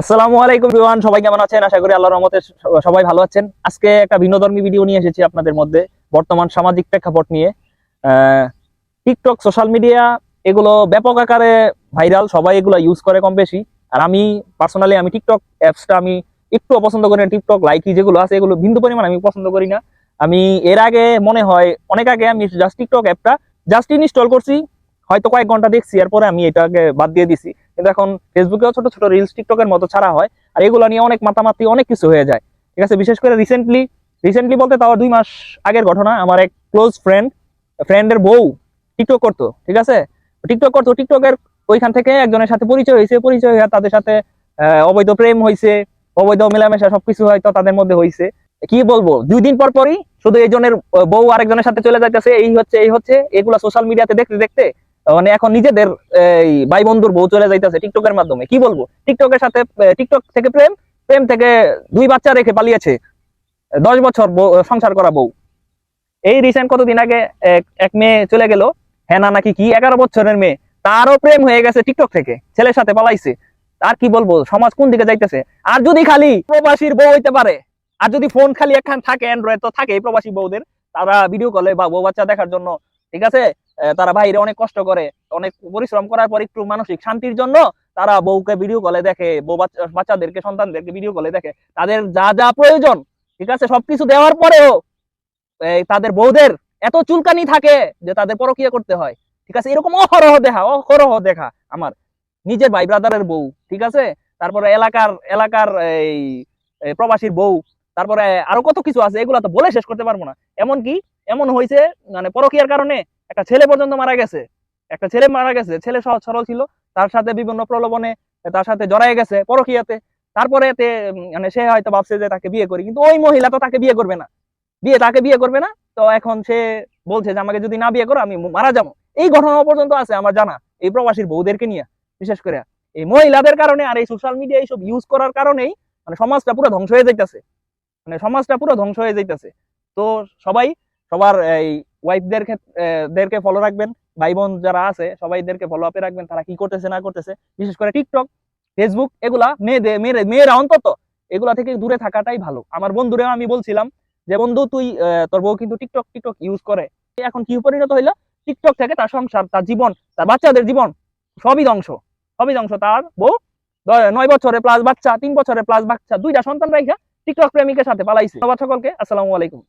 আসসালামু আলাইকুম বিওয়ান সবাই কেমন আছেন? আশা করি আল্লাহর রহমতে সবাই ভালো আছেন। আজকে একটা ভিন্নধর্মী ভিডিও নিয়ে এসেছি আপনাদের মধ্যে, বর্তমান সামাজিক প্রেক্ষাপট নিয়ে। টিকটক সোশ্যাল মিডিয়া এগুলো ব্যাপক আকারে ভাইরাল সবাই এগুলো ইউজ করে কম বেশি। আর আমি পার্সোনালি আমি টিকটক অ্যাপসটা আমি একটু অপছন্দ করি না। টিকটক লাইকি যেগুলো আছে, এগুলো বিন্দু পরিমাণ আমি পছন্দ করি না। আমি এর আগে মনে হয়, অনেক আগে আমি জাস্ট টিকটক অ্যাপটা জাস্ট ইনস্টল করছি। হয়তো কয়েক ঘণ্টা দেখছি, এরপরে আমি এটাকে বাদ দিয়ে দিছি। কিন্তু এখন ফেসবুকেও ছোট ছোট রিলস টিকটকের মতো ছাড়া হয়, আর এগুলো নিয়ে অনেক মাতামাতি, অনেক কিছু হয়ে যায়। ঠিক আছে? বিশেষ করে রিসেন্টলি রিসেন্টলি বলতে তাও দুই মাস আগের ঘটনা, আমার এক ক্লোজ ফ্রেন্ড ফ্রেন্ডের বউ টিকটক করতো, ঠিক আছে? টিকটক করতো টিকটকের ওইখান থেকে একজনের সাথে পরিচয় হয়েছে, পরিচয় হয়ে তাদের সাথে অবৈধ প্রেম হয়েছে, অবৈধ মেলামেশা সবকিছু হয়তো তাদের মধ্যে হয়েছে। কি বলব? দুই দিন পর পরই শুধু এইজনের বউ আরেকজনের সাথে চলে যাইতেছে, এই হচ্ছে এই হচ্ছে, এগুলা সোশ্যাল মিডিয়াতে দেখতে দেখতে মানে এখন নিজেদের, এই ভাই বন্ধুর বউ চলে যাইতেছে টিকটকের মাধ্যমে। কি বলব? টিকটকের সাথে টিকটক থেকে প্রেম প্রেম থেকে দুই বাচ্চা রেখে পালিয়েছে দশ বছর সংসার করা বউ। এই রিসেন্ট কতদিন আগে এক- মেয়ে চলে গেল, হেনা নাকি কি, এগারো বছরের মেয়ে, তারও প্রেম হয়ে গেছে টিকটক থেকে, ছেলের সাথে পালাইছে। আর কি বলব, সমাজ কোন দিকে যাইতেছে? আর যদি খালি প্রবাসীর বউ হইতে পারে, আর যদি ফোন খালি একখান থাকে অ্যান্ড্রয়েড তো থাকে প্রবাসী বউদের, তারা ভিডিও কলে বা বউ বাচ্চা দেখার জন্য, ঠিক আছে? তারা বাইরে অনেক কষ্ট করে, অনেক পরিশ্রম করার পর একটু মানসিক শান্তির জন্য তারা বউকে ভিডিও কলে দেখে, বউ বাচ্চাদেরকে, সন্তানদেরকে ভিডিও কলে দেখে। তাদের যা যা প্রয়োজন, ঠিক আছে, সবকিছু দেওয়ার পরেও তাদের বউদের এত চুলকানি থাকে যে তাদের পরকিয়া করতে হয়। ঠিক আছে, এরকম অহরহ দেখা অহরহ দেখা আমার। নিজের ভাই ব্রাদারের বউ, ঠিক আছে? তারপরে এলাকার এলাকার এই প্রবাসীর বউ, তারপরে আরও কত কিছু আছে, এগুলা তো বলে শেষ করতে পারব না। এমন কি এমন হয়েছে মানে পরকিয়ার কারণে একটা ছেলে পর্যন্ত মারা গেছে। একটা ছেলে মারা গেছে। ছেলে সহজ সরল ছিল। তার সাথে বিভিন্ন প্রলোভনে তার সাথে জড়াই গেছে পরকিয়াতে। তারপরে এতে মানে সে হয়তো ভাবছে যে তাকে বিয়ে করি। কিন্তু ওই মহিলা তো তাকে বিয়ে করবে না। বিয়ে তাকে বিয়ে করবে না। তো এখন সে বলছে যে, আমাকে যদি না বিয়ে করো, আমি মারা যাব। এই ঘটনা পর্যন্ত আছে আমার জানা। এই প্রবাসীর বউদেরকে নিয়ে, বিশেষ করে। এই মহিলাদের কারণে আর এই সোশ্যাল মিডিয়া এইসব ইউজ করার কারণেই মানে সমাজটা পুরো ধ্বংস হয়ে যাইতেছে। মানে সমাজটা পুরো ধ্বংস হয়ে যাইতেছে। তো সবাই, সবার এই ওয়াইফদের দেরকে ফলো রাখবেন। ভাই বোন যারা আছে সবাইদেরকে ফলো আপে রাখবেন। তারা কি করতেছে, না করতেছে। বিশেষ করে টিকটক ফেসবুক এগুলা মেয়েদের মেয়েরা মেয়েরা অন্তত এগুলা থেকে দূরে থাকাটাই ভালো। আমার বন্ধুরেও আমি বলছিলাম যে, বন্ধু, তুই তোর বউ কিন্তু টিকটক টিকটক ইউজ করে। এখন কি পরিণত হইল? টিকটক থেকে তার সংসার, তার জীবন, তার বাচ্চাদের জীবন সবই ধ্বংস। সবই ধ্বংস। তার বউ নয় বছরে প্লাস বাচ্চা, তিন বছরে প্লাস বাচ্চা, দুইটা সন্তান রাইখা টিকটক প্রেমিকের সাথে পালাইছে। সকলকে। আসসালামু আলাইকুম।